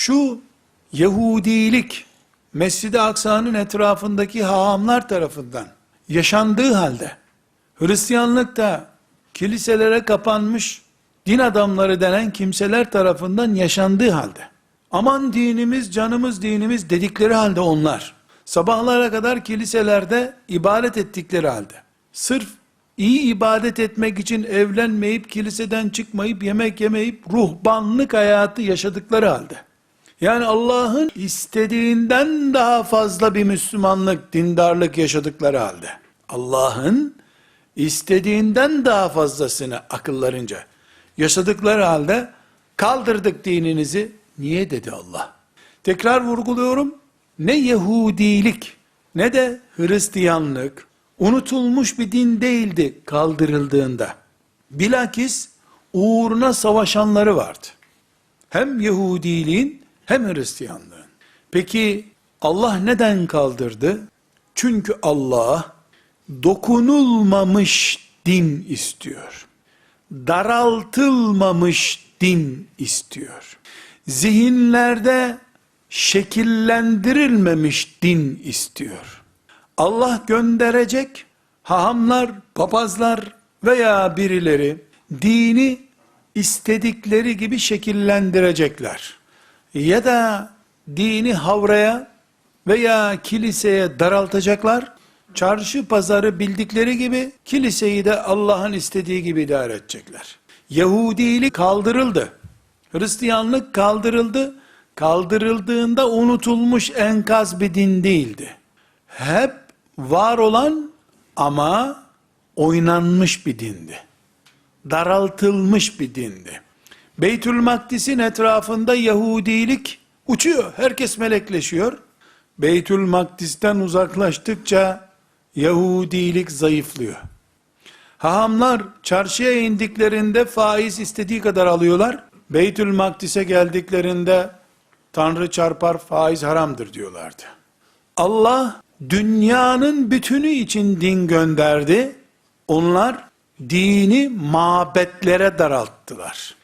Şu Yahudilik Mescid-i Aksa'nın etrafındaki hahamlar tarafından yaşandığı halde Hristiyanlık da kiliselere kapanmış din adamları denen kimseler tarafından yaşandığı halde aman dinimiz canımız dinimiz dedikleri halde onlar sabahlara kadar kiliselerde ibadet ettikleri halde sırf iyi ibadet etmek için evlenmeyip kiliseden çıkmayıp yemek yemeyip ruhbanlık hayatı yaşadıkları halde yani Allah'ın istediğinden daha fazla bir Müslümanlık, dindarlık yaşadıkları halde. Allah'ın istediğinden daha fazlasını akıllarınca yaşadıkları halde kaldırdık dininizi. Niye dedi Allah? Tekrar vurguluyorum. Ne Yahudilik ne de Hristiyanlık unutulmuş bir din değildi kaldırıldığında. Bilakis uğruna savaşanları vardı. Hem Yahudiliğin hem Hristiyanlığın. Peki Allah neden kaldırdı? Çünkü Allah dokunulmamış din istiyor. Daraltılmamış din istiyor. Zihinlerde şekillendirilmemiş din istiyor. Allah gönderecek hahamlar, papazlar veya birileri dini istedikleri gibi şekillendirecekler. Ya da dini havraya veya kiliseye daraltacaklar. Çarşı pazarı bildikleri gibi kiliseyi de Allah'ın istediği gibi idare edecekler. Yahudilik kaldırıldı. Hristiyanlık kaldırıldı. Kaldırıldığında unutulmuş enkaz bir din değildi. Hep var olan ama oynanmış bir dindi. Daraltılmış bir dindi. Beytül Makdis'in etrafında Yahudilik uçuyor. Herkes melekleşiyor. Beytül Makdis'ten uzaklaştıkça Yahudilik zayıflıyor. Hahamlar çarşıya indiklerinde faiz istediği kadar alıyorlar. Beytül Makdis'e geldiklerinde Tanrı çarpar faiz haramdır diyorlardı. Allah dünyanın bütünü için din gönderdi. Onlar dini mabetlere daralttılar.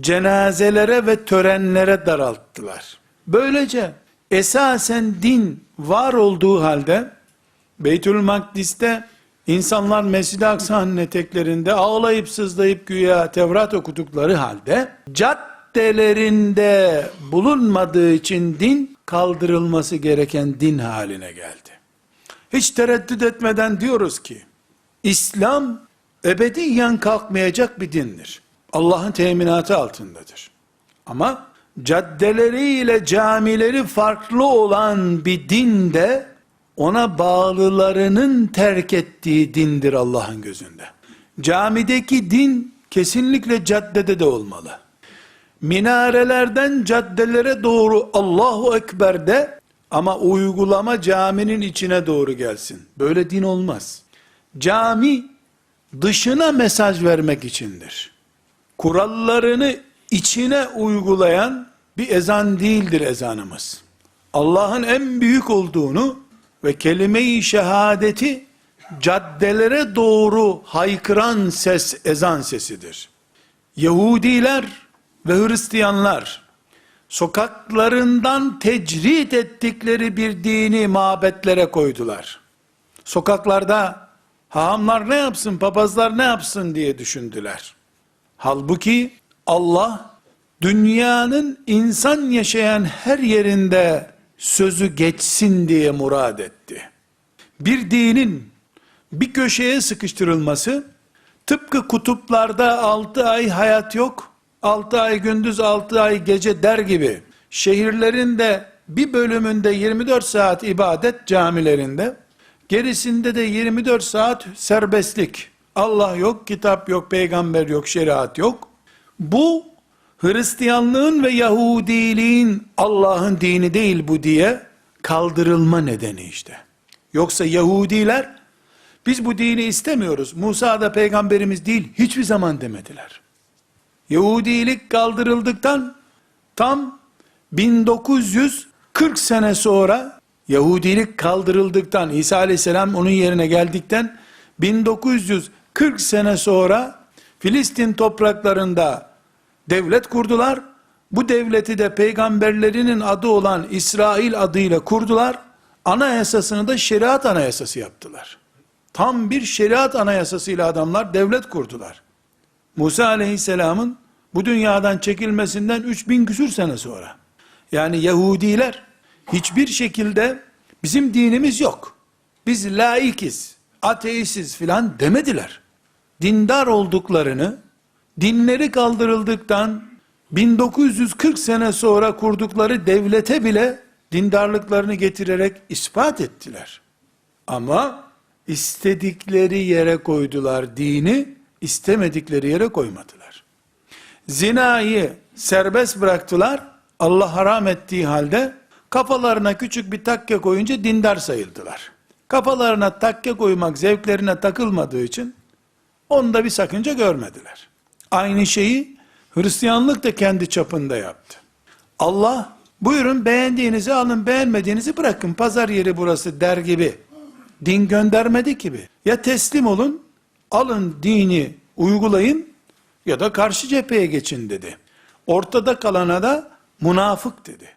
Cenazelere ve törenlere daralttılar. Böylece esasen din var olduğu halde Beytül Makdis'te insanlar Mescid-i Aksa'nın eteklerinde ağlayıp sızlayıp güya Tevrat okudukları halde caddelerinde bulunmadığı için din kaldırılması gereken din haline geldi. Hiç tereddüt etmeden diyoruz ki İslam ebediyen kalkmayacak bir dindir. Allah'ın teminatı altındadır. Ama caddeleriyle camileri farklı olan bir din de ona bağlılarının terk ettiği dindir Allah'ın gözünde. Camideki din kesinlikle caddede de olmalı. Minarelerden caddelere doğru Allahu Ekber de ama uygulama caminin içine doğru gelsin. Böyle din olmaz. Cami dışına mesaj vermek içindir. Kurallarını içine uygulayan bir ezan değildir ezanımız. Allah'ın en büyük olduğunu ve kelime-i şehadeti caddelere doğru haykıran ses ezan sesidir. Yahudiler ve Hristiyanlar sokaklarından tecrit ettikleri bir dini mabetlere koydular. Sokaklarda hahamlar ne yapsın, papazlar ne yapsın diye düşündüler. Halbuki Allah dünyanın insan yaşayan her yerinde sözü geçsin diye murad etti. Bir dinin bir köşeye sıkıştırılması tıpkı kutuplarda 6 ay hayat yok, 6 ay gündüz 6 ay gece der gibi şehirlerin de bir bölümünde 24 saat ibadet camilerinde gerisinde de 24 saat serbestlik. Allah yok, kitap yok, peygamber yok, şeriat yok. Bu Hristiyanlığın ve Yahudiliğin Allah'ın dini değil bu diye kaldırılma nedeni işte. Yoksa Yahudiler biz bu dini istemiyoruz. Musa da peygamberimiz değil hiçbir zaman demediler. Yahudilik kaldırıldıktan tam 1940 sene sonra Yahudilik kaldırıldıktan İsa aleyhisselam onun yerine geldikten 1940 sene sonra Filistin topraklarında devlet kurdular. Bu devleti de peygamberlerinin adı olan İsrail adıyla kurdular. Anayasasını da şeriat anayasası yaptılar. Tam bir şeriat anayasasıyla adamlar devlet kurdular. Musa aleyhisselamın bu dünyadan çekilmesinden 3000 küsür sene sonra. Yani Yahudiler hiçbir şekilde bizim dinimiz yok. Biz laikiz, ateistiz filan demediler. Dindar olduklarını, dinleri kaldırıldıktan 1940 sene sonra kurdukları devlete bile dindarlıklarını getirerek ispat ettiler. Ama istedikleri yere koydular dini, istemedikleri yere koymadılar. Zinayı serbest bıraktılar, Allah haram ettiği halde kafalarına küçük bir takke koyunca dindar sayıldılar. Kafalarına takke koymak zevklerine takılmadığı için onda bir sakınca görmediler. Aynı şeyi Hristiyanlık da kendi çapında yaptı. Allah buyurun beğendiğinizi alın beğenmediğinizi bırakın pazar yeri burası der gibi din göndermedi gibi. Ya teslim olun alın dini uygulayın ya da karşı cepheye geçin dedi. Ortada kalana da münafık dedi.